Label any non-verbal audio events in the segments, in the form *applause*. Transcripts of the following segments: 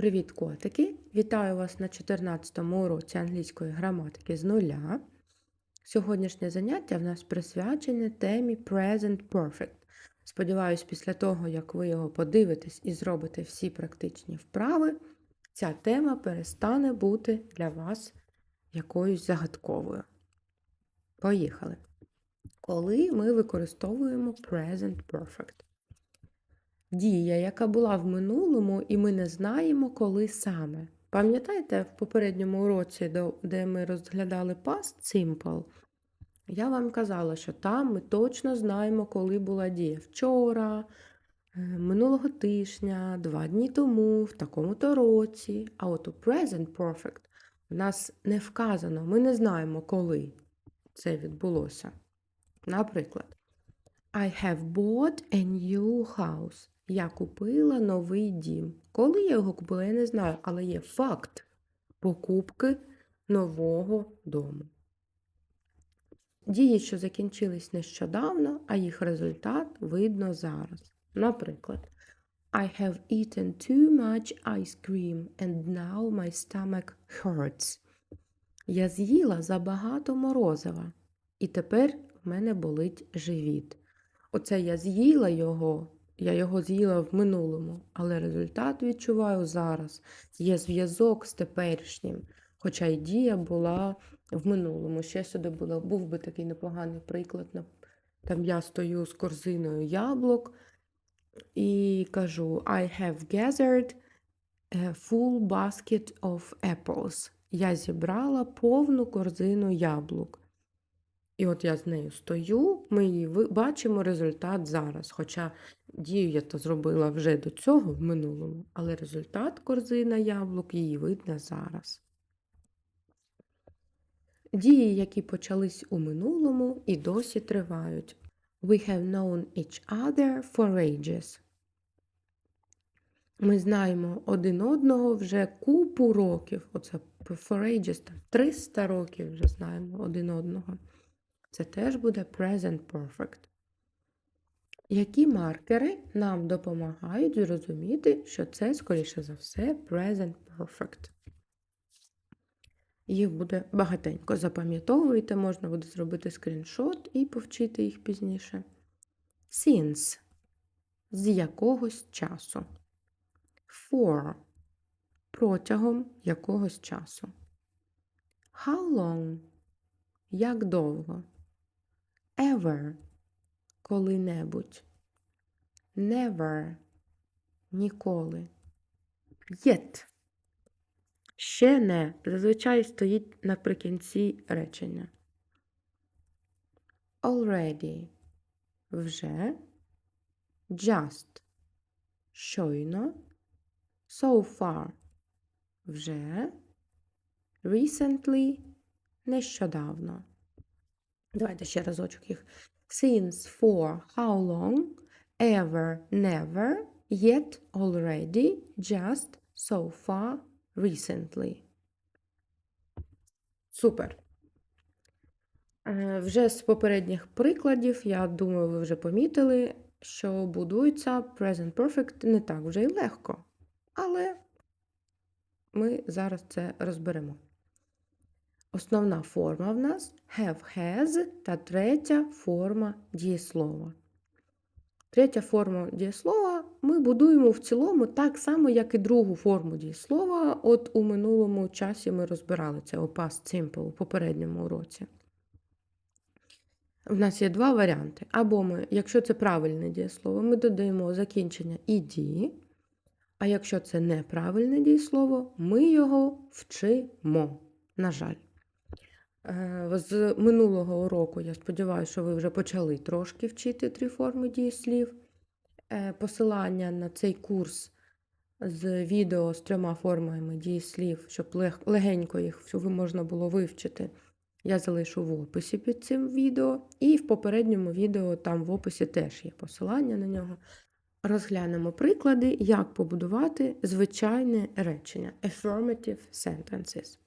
Привіт, котики! Вітаю вас на 14 уроці англійської граматики з нуля. Сьогоднішнє заняття в нас присвячене темі Present Perfect. Сподіваюсь, після того, як ви його подивитесь і зробите всі практичні вправи, ця тема перестане бути для вас якоюсь загадковою. Поїхали! Коли ми використовуємо Present Perfect? Дія, яка була в минулому, і ми не знаємо, коли саме. Пам'ятаєте, в попередньому уроці, де ми розглядали Past Simple, я вам казала, що там ми точно знаємо, коли була дія. Вчора, е, минулого тижня, два дні тому, в такому-то році. А от у Present Perfect в нас не вказано, ми не знаємо, коли це відбулося. Наприклад, I have bought a new house. Я купила новий дім. Коли я його купила, я не знаю, але є факт покупки нового дому. Дії, що закінчились нещодавно, а їх результат видно зараз. Наприклад, I have eaten too much ice cream and now my stomach hurts. Я з'їла забагато морозива, і тепер в мене болить живіт. Оце я з'їла його, я його з'їла в минулому, але результат відчуваю зараз. Є зв'язок з теперішнім, хоча й дія була в минулому. Ще сюди було, був би такий непоганий приклад. Там я стою з корзиною яблук і кажу: I have gathered a full basket of apples. Я зібрала повну корзину яблук. І от я з нею стою, ми її бачимо результат зараз. Хоча дію я то зробила вже до цього в минулому, але результат корзина яблук її видно зараз. Дії, які почались у минулому і досі тривають. We have known each other for ages. Ми знаємо один одного вже купу років. Оце for ages, там 300 років вже знаємо один одного. Це теж буде present perfect. Які маркери нам допомагають зрозуміти, що це, скоріше за все, present perfect. Їх буде багатенько. Запам'ятовуйте, можна буде зробити скріншот і повчити їх пізніше. Since з якогось часу. For протягом якогось часу. How long як довго? Ever коли-небудь. Never ніколи. Yet ще не зазвичай стоїть наприкінці речення. Already вже. Just щойно. So far вже. Recently нещодавно. Давайте ще разочок їх. Since for how long, ever, never, yet, already, just, so far, recently. Супер. Е, Вже з попередніх прикладів, я думаю, ви вже помітили, що будується present perfect не так вже й легко. Але ми зараз це розберемо. Основна форма в нас have has та третя форма дієслова. Третя форма дієслова ми будуємо в цілому так само, як і другу форму дієслова. От у минулому часі ми розбирали це у past simple у попередньому уроці. В нас є два варіанти. Або ми, якщо це правильне дієслово, ми додаємо закінчення «ed», а якщо це неправильне дієслово, ми його вчимо. На жаль. Е, З минулого уроку, я сподіваюся, що ви вже почали трошки вчити три форми дієслів. Е, Посилання на цей курс з відео з трьома формами дієслів, щоб легенько їх можна було вивчити, я залишу в описі під цим відео. І в попередньому відео там в описі теж є посилання на нього. Розглянемо приклади, як побудувати звичайне речення affirmative sentences.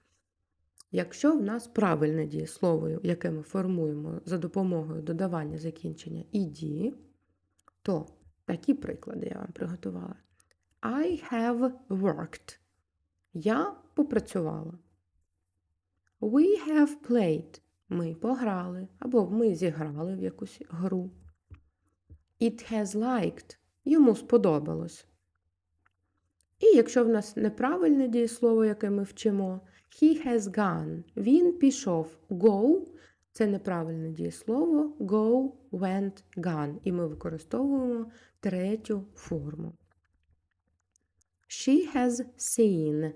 Якщо в нас правильне дієслово, яке ми формуємо за допомогою додавання закінчення «ed», то такі приклади я вам приготувала. I have worked Я попрацювала. We have played. Ми пограли або ми зіграли в якусь гру. It has liked. Йому сподобалось. І якщо в нас неправильне дієслово, яке ми вчимо, he has gone. Він пішов. Go це неправильне дієслово. Go, went, gone. І ми використовуємо третю форму. She has seen.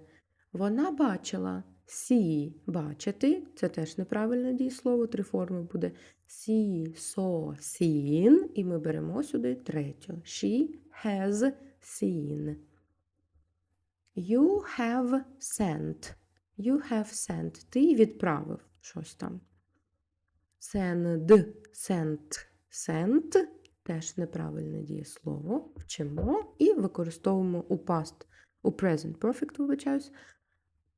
Вона бачила. See – бачити. Це теж неправильне дієслово. Три форми буде see, saw, seen. І ми беремо сюди третю. She has seen. You have sent. You have sent. Ти відправив щось там. Send, sent, sent. Теж неправильне дієслово. Вчимо і використовуємо у past, у present perfect, вибачаюсь,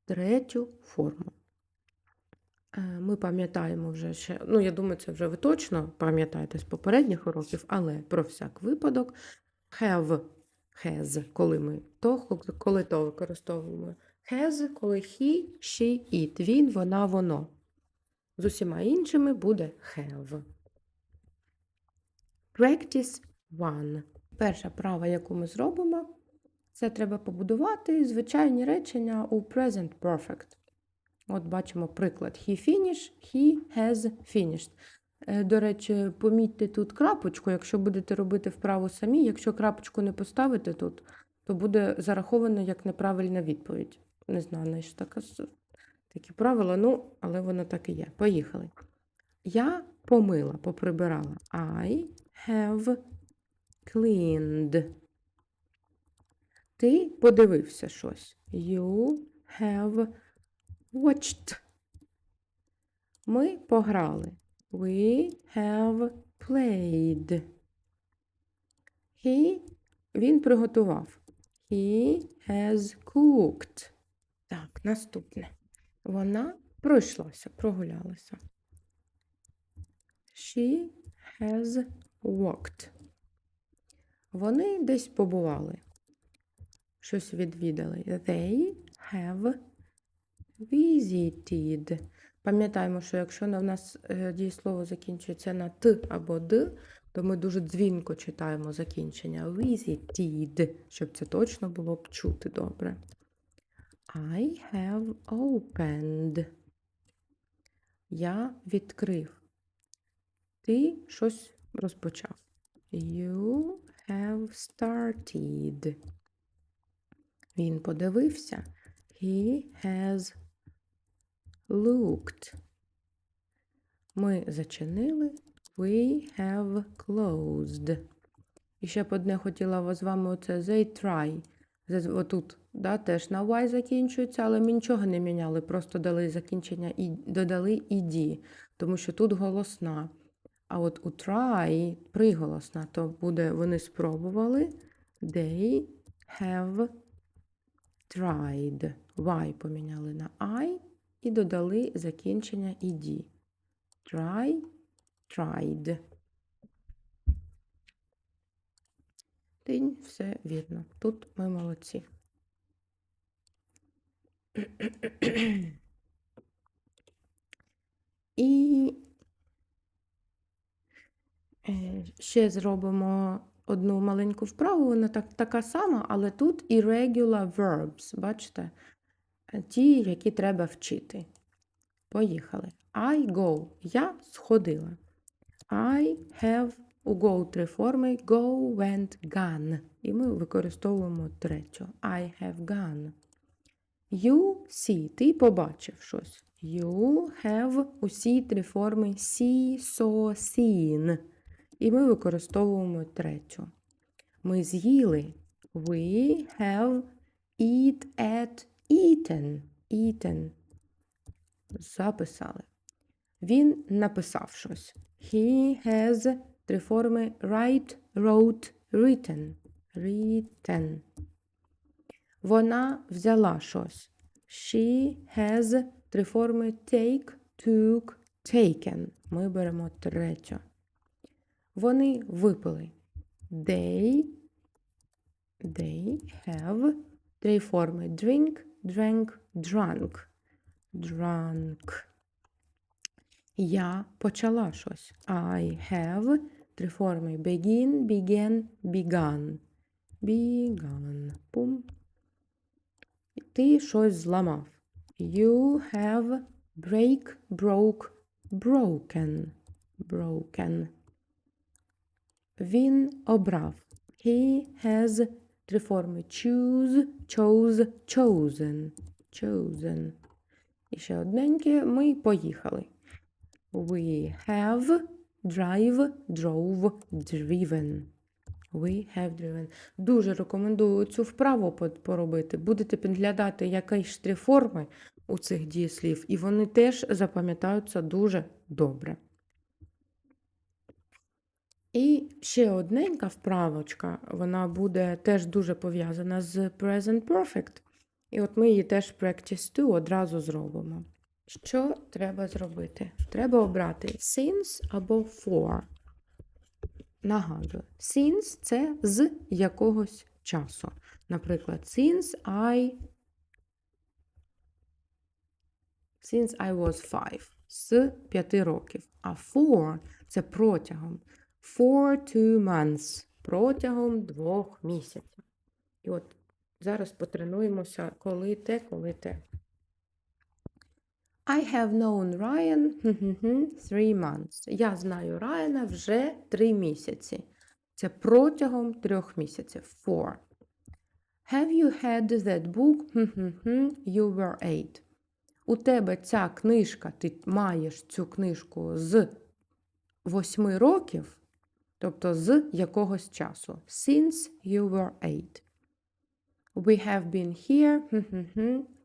третю форму. Е, Ми пам'ятаємо вже ще, ну, я думаю, це вже ви точно пам'ятаєте з попередніх уроків, але про всяк випадок have, has, коли ми то, коли то використовуємо has, коли he, she, it. Він, вона, воно. З усіма іншими буде have. Practice one. Перша права, яку ми зробимо, це треба побудувати звичайні речення у present perfect. От бачимо приклад. He finished, he has finished. Е, До речі, помітьте тут крапочку, якщо будете робити вправу самі, якщо крапочку не поставите тут, то буде зараховано як неправильна відповідь. Не знаю, знаєш, така, такі правила, ну, але воно так і є. Поїхали. Я помила, поприбирала. I have cleaned. Ти подивився щось. You have watched. Ми пограли. We have played. He, він приготував. He has cooked. Наступне. Вона пройшлася, прогулялася. She has walked. Вони десь побували. Щось відвідали. They have visited. Пам'ятаємо, що якщо в нас е, дієслово закінчується на т або д, то ми дуже дзвінко читаємо закінчення visited, щоб це точно було б чути добре. I have opened. Я відкрив. Ти щось розпочав. You have started. Він подивився. He has looked. Ми зачинили. We have closed. І ще б одне хотіла з вами оце they try. Отут, да, теж на y закінчується, але ми нічого не міняли, просто дали закінчення і додали ed, тому що тут голосна. А от у try приголосна, то буде вони спробували. They have tried. Y поміняли на I і додали закінчення ed. Try, tried. Тинь, все вірно. Тут ми молодці. І е, ще зробимо одну маленьку вправу. Вона так, така сама, але тут irregular verbs. Бачите? Е, Ті, які треба вчити. Поїхали. I go. Я сходила. I have у go три форми go, went, gone. І ми використовуємо третю. I have gone. You see. Ти побачив щось. You have усі три форми see, saw, seen. І ми використовуємо третю. Ми з'їли. We have eat, at, eaten. Eaten. Записали. Він написав щось. He has три форми write, wrote, written. Written. Вона взяла щось. She has три форми take, took, taken. Ми беремо третю. Вони випили. They, they have три форми drink, drank, drunk. Drunk. Я почала щось. I have три форми. Begin, began, begun. Begun. Пум. Ти щось зламав. You have break, broke, broken. Broken. Він обрав. He has три форми. Choose, chose, chosen. Chosen. І ще одненьке. Ми поїхали. We have drive, drove, driven. We have driven. Дуже рекомендую цю вправу поробити. Будете підглядати, які ж три форми у цих дієслів, і вони теж запам'ятаються дуже добре. І ще одненька вправочка, вона буде теж дуже пов'язана з present perfect. І от ми її теж practice 2 одразу зробимо. Що треба зробити? Треба обрати since або for. Нагадую, since це з якогось часу. Наприклад, since I since I was five. З 5 років. А for це протягом. For two months. Протягом двох місяців. І от зараз потренуємося, коли те, коли те. I have known Ryan three months. Я знаю Райана вже три місяці. Це протягом трьох місяців. Four. Have you had that book? You were eight. У тебе ця книжка, ти маєш цю книжку з восьми років, тобто з якогось часу. Since you were eight. We have been here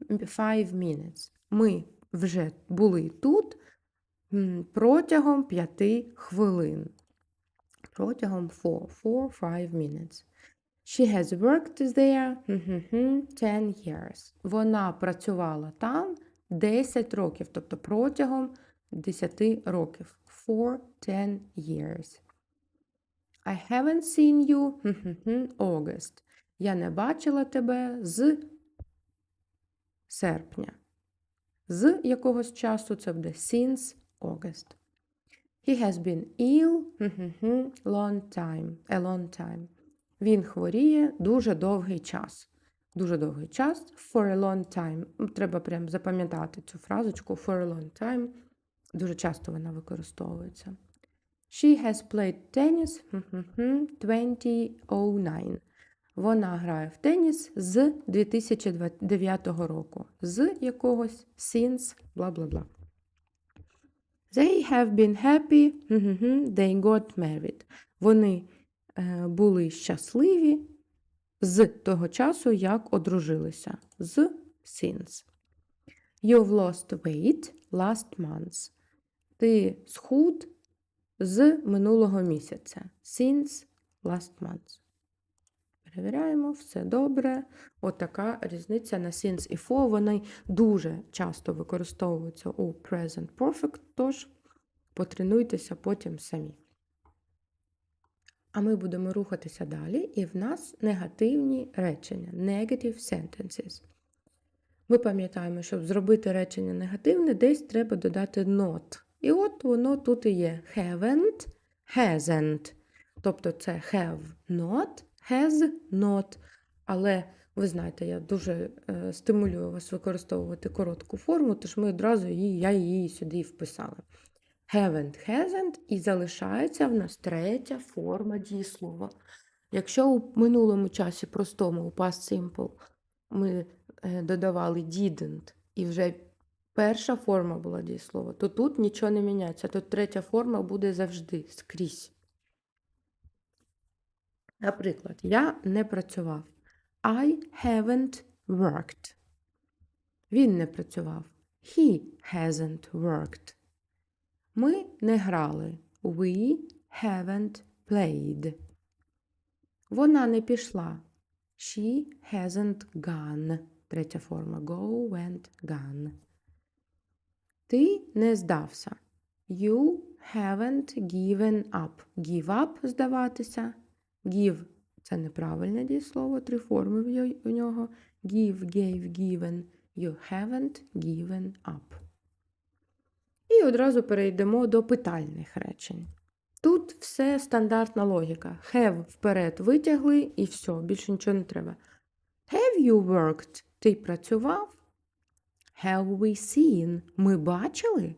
five minutes. Ми вже були тут протягом п'яти хвилин. Протягом four, four, five minutes. She has worked there 10 years. Вона працювала там 10 років, тобто протягом 10 років. For 10 years. I haven't seen you August. Я не бачила тебе з серпня. З якогось часу це буде since August. He has been ill long time, a long time. Він хворіє дуже довгий час. Дуже довгий час. For a long time. Треба прям запам'ятати цю фразочку for a long time. Дуже часто вона використовується. She has played tennis 2009. Вона грає в теніс з 2009 року. З якогось since бла бла бла. They have been happy. They got married. Вони е, були щасливі з того часу, як одружилися. З since. You've lost weight last month. Ти схуд з минулого місяця. Since last month. Перевіряємо, все добре. От різниця на since і for. Вони дуже часто використовуються у present perfect, тож потренуйтеся потім самі. А ми будемо рухатися далі, і в нас негативні речення, negative sentences. Ми пам'ятаємо, щоб зробити речення негативне, десь треба додати not. І от воно тут і є haven't, hasn't. Тобто це have not, has not. Але ви знаєте, я дуже е, стимулюю вас використовувати коротку форму, тож ми одразу її, я її сюди вписала. Haven't, hasn't, і залишається в нас третя форма дієслова. Якщо у минулому часі простому, у past simple, ми е, додавали didn't, і вже перша форма була дієслова, то тут нічого не міняється. Тут третя форма буде завжди скрізь. Наприклад, я не працював. I haven't worked. Він не працював. He hasn't worked. Ми не грали. We haven't played. Вона не пішла. She hasn't gone. Третя форма. Go, went, gone. Ти не здався. You haven't given up. Give up здаватися. Give це неправильне дієслово, три форми в нього. give, gave, given. You haven't given up. І одразу перейдемо до питальних речень. Тут все стандартна логіка. Have вперед витягли і все, більше нічого не треба. Have you worked? Ти працював? Have we seen? Ми бачили?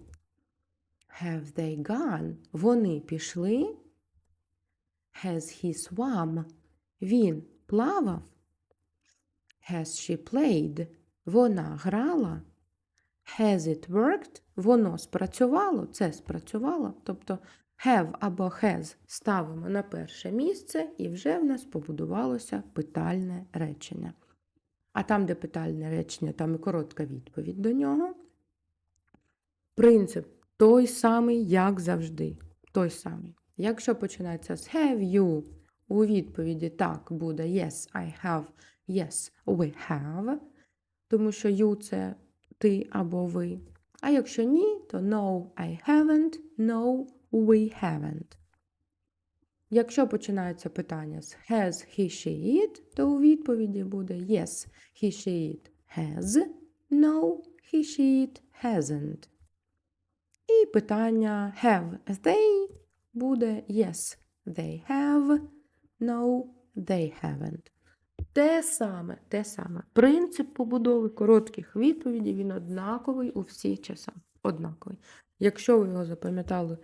Have they gone? Вони пішли? Has he swam? Він плавав? Has she played? Вона грала? Has it worked? Воно спрацювало? Це спрацювало? Тобто have або has ставимо на перше місце, і вже в нас побудувалося питальне речення. А там, де питальне речення, там і коротка відповідь до нього. Принцип той самий, як завжди. Той самий. Якщо починається з have you, у відповіді так буде yes, I have, yes, we have, тому що you це ти або ви. А якщо ні, то no, I haven't, no, we haven't. Якщо починається питання з has, he, she, it, то у відповіді буде yes, he, she, it has, no, he, she, it hasn't. І питання have they буде yes, they have, no, they haven't. Те саме, те саме. Принцип побудови коротких відповідей він однаковий у всі часи. Однаковий. Якщо ви його запам'ятали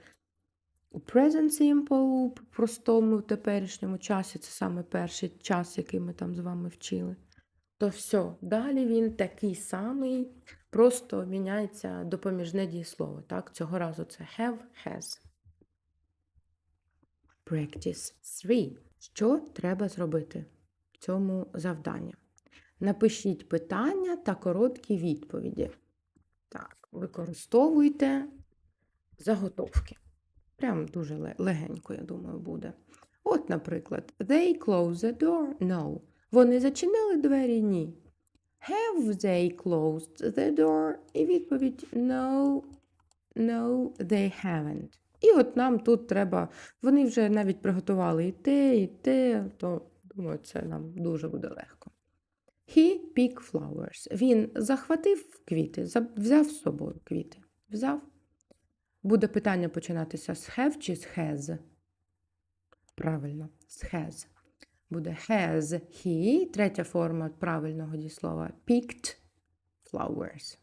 у present simple, у простому теперішньому часі, це саме перший час, який ми там з вами вчили, то все, далі він такий самий, просто міняється допоміжне дієслово. Так? Цього разу це have, has. Practice 3. Що треба зробити в цьому завданні? Напишіть питання та короткі відповіді. Так, використовуйте заготовки. Прям дуже легенько, я думаю, буде. От, наприклад, they close the door? No. Вони зачинили двері? Ні. Have they closed the door? І відповідь no, no, they haven't. І от нам тут треба, вони вже навіть приготували і те, і те, то думаю, це нам дуже буде легко. He pick flowers. Він захватив квіти, взяв з собою квіти. Взяв. Буде питання починатися з have чи з has? Правильно, з has. Буде has he, третя форма правильного дієслова picked flowers.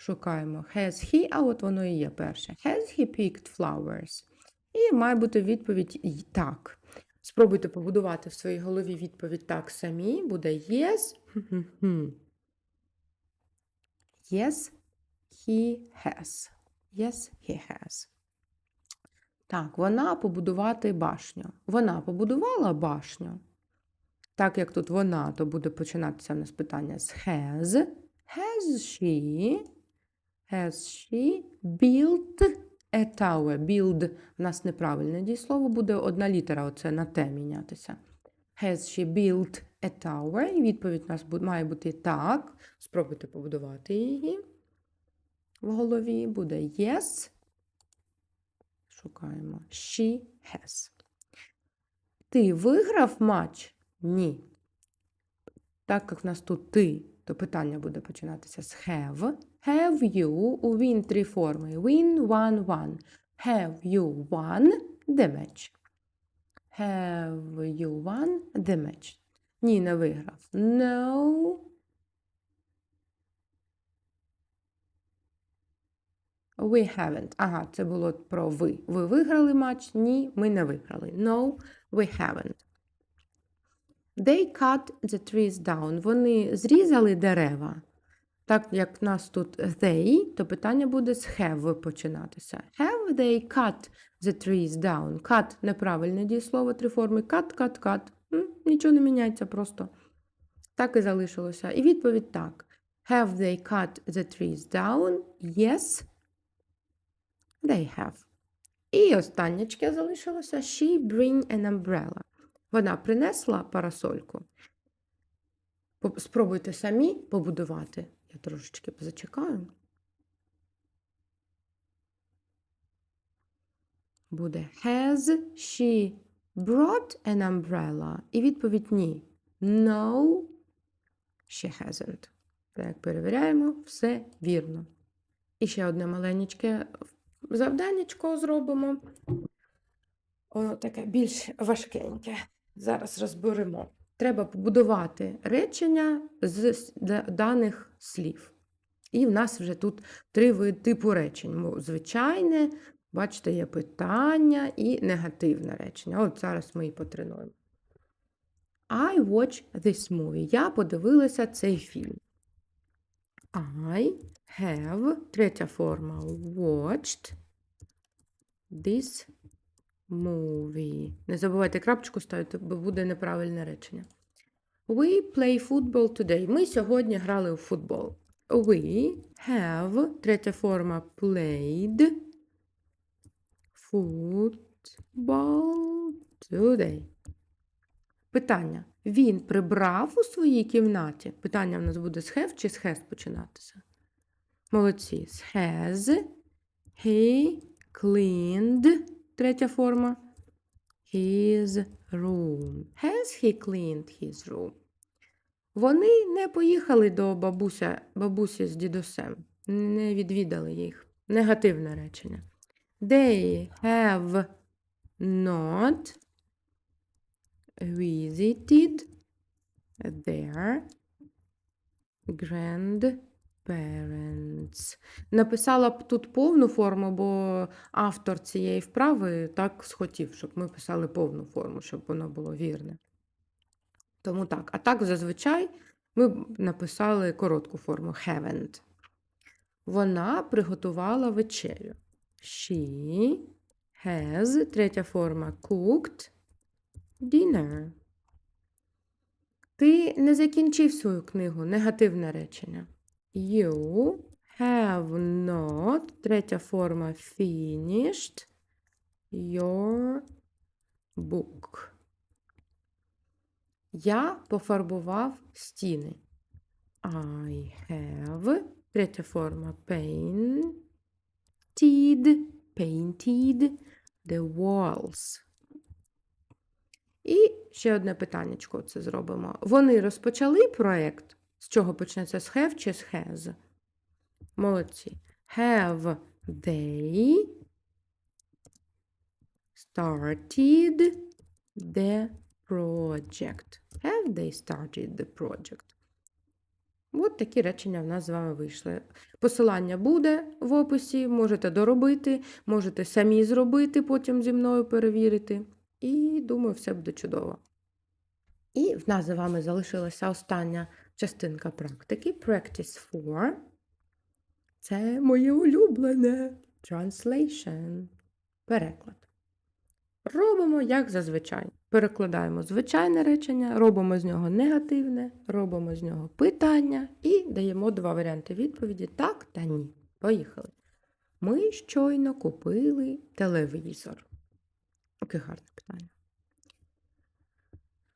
Шукаємо has he, а от воно і є перше. Has he picked flowers? І має бути відповідь так. Спробуйте побудувати в своїй голові відповідь так самі. Буде yes. *laughs* Yes, he has. Yes, he has. Так, вона побудувати башню. Вона побудувала башню. Так як тут вона, то буде починатися в нас питання з has. Has she? Has she built a tower? Build в нас неправильне дієслово, буде одна літера оце на те мінятися. Has she built a tower? І відповідь у нас має бути так. Спробуйте побудувати її в голові. Буде yes. Шукаємо. She has. Ти виграв матч? Ні. Так як в нас тут ти, то питання буде починатися з have. Have you у win три форми. Win, won, won. Have you won the match? Have you won the match? Ні, не виграв. No. We haven't. Ага, це було про ви. Ви виграли матч? Ні, ми не виграли. No, we haven't. They cut the trees down. Вони зрізали дерева. Так як в нас тут they, то питання буде з have починатися. Have they cut the trees down? Cut – неправильне дієслово, три форми. Cut, cut, cut. Нічого не міняється просто. Так і залишилося. І відповідь так. Have they cut the trees down? Yes, they have. І останнє залишилося. She bring an umbrella. Вона принесла парасольку. Спробуйте самі побудувати. Я трошечки зачекаю. Буде has she brought an umbrella? І відповідь ні. No, she hasn't. Так, перевіряємо, все вірно. І ще одне маленьке завданнячко зробимо. Воно таке більш важкеньке. Зараз розберемо. Треба побудувати речення з даних слів. І в нас вже тут три типу речень. Звичайне, бачите, є питання і негативне речення. От зараз ми і потренуємо. I watch this movie. Я подивилася цей фільм. I have, третя форма, watched this movie. Не забувайте крапочку ставити, бо буде неправильне речення. We play football today. Ми сьогодні грали у футбол. We have, третя форма, played football today. Питання. Він прибрав у своїй кімнаті? Питання в нас буде з have чи з has починатися? Молодці. З has. He cleaned. Третя форма. His room. Has he cleaned his room? Вони не поїхали до бабуся, бабусі з дідусем. Не відвідали їх. Негативне речення. They have not visited their grandparents. Написала б тут повну форму, бо автор цієї вправи так схотів, щоб ми писали повну форму, щоб воно було вірне. Тому так. А так зазвичай ми б написали коротку форму haven't. Вона приготувала вечерю. She has, третя форма cooked dinner. Ти не закінчив свою книгу. Негативне речення. You have not, третя форма finished your book. Я пофарбував стіни. I have, третя форма painted, painted the walls. І ще одне питаннячко це зробимо. Вони розпочали проєкт. З чого почнеться? З have чи з has? Молодці. Have they started the project? Have they started the project? От такі речення в нас з вами вийшли. Посилання буде в описі, можете доробити, можете самі зробити, потім зі мною перевірити. І думаю, все буде чудово. І в нас з вами залишилася остання частинка практики. Practice 4. Це моє улюблене. Translation. Переклад. Робимо як зазвичай. Перекладаємо звичайне речення, робимо з нього негативне, робимо з нього питання і даємо два варіанти відповіді так та ні. Поїхали. Ми щойно купили телевізор. Яке гарне питання.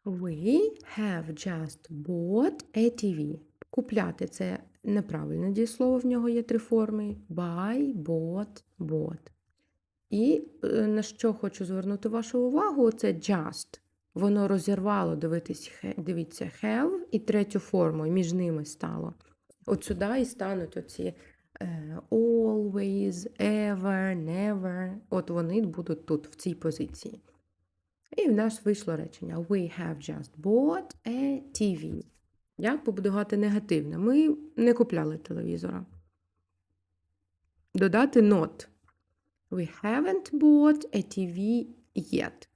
We have just bought a TV. Купляти це неправильне дієслово, в нього є три форми: buy, bought, bought. І е, на що хочу звернути вашу увагу, це just. Воно розірвало, дивіться, have і третю форму, і між ними стало. От сюди і стануть оці е, always, ever, never. От вони будуть тут, в цій позиції. І в нас вийшло речення: We have just bought a TV. Як побудувати негативне? Ми не купляли телевізора. Додати not. We haven't bought a TV yet.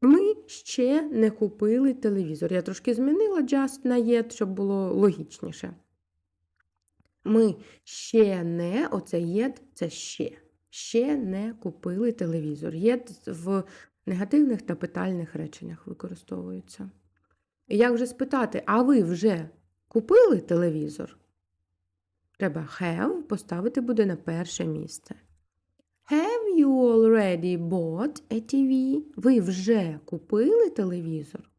Ми ще не купили телевізор. Я трошки змінила just на yet, щоб було логічніше. Ми ще не, оце yet – це ще. Ще не купили телевізор. Yet в негативних та питальних реченнях використовується. І як вже спитати, а ви вже купили телевізор? Треба have поставити буде на перше місце. Have you already bought a TV? Ви вже купили телевізор?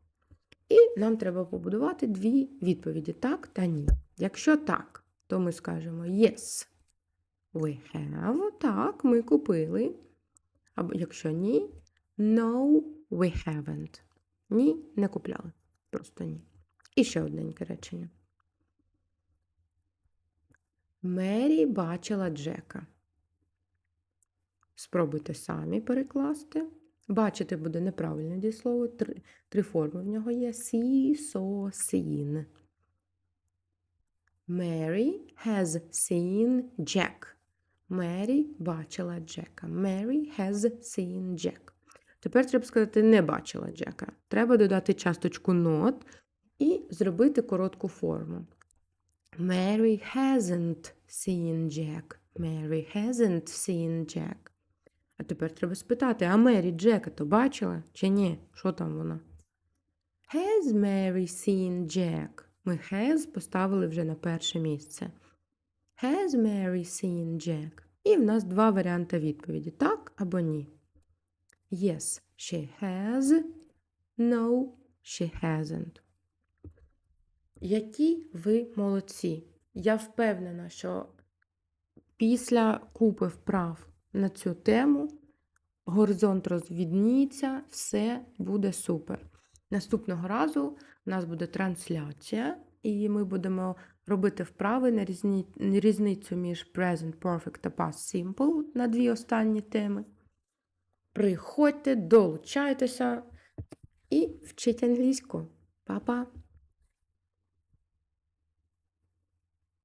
І нам треба побудувати дві відповіді так та ні. Якщо так, то ми скажемо yes. We have. Так, ми купили. Або якщо ні, no, we haven't. Ні, не купляли. Просто ні. І ще одненьке речення. Мері бачила Джека. Спробуйте самі перекласти. Бачити буде неправильне дієслово. Три, три форми в нього є: see, saw, seen. Mary has seen Jack. Мері бачила Джека. Mary has seen Jack. Тепер треба сказати не бачила Джека. Треба додати часточку not і зробити коротку форму. Mary hasn't seen Jack. Mary hasn't seen Jack. А тепер треба спитати, а Мері Джека то бачила чи ні? Що там вона? Has Mary seen Jack? Ми has поставили вже на перше місце. Has Mary seen Jack? І в нас два варіанти відповіді: так або ні. Yes, she has. No, she hasn't. Які ви молодці! Я впевнена, що після купи вправ на цю тему горизонт розвідніться, все буде супер. Наступного разу у нас буде трансляція, і ми будемо робити вправи на різницю між Present Perfect та Past Simple на дві останні теми. Приходьте, долучайтеся і вчіть англійську. Па-па!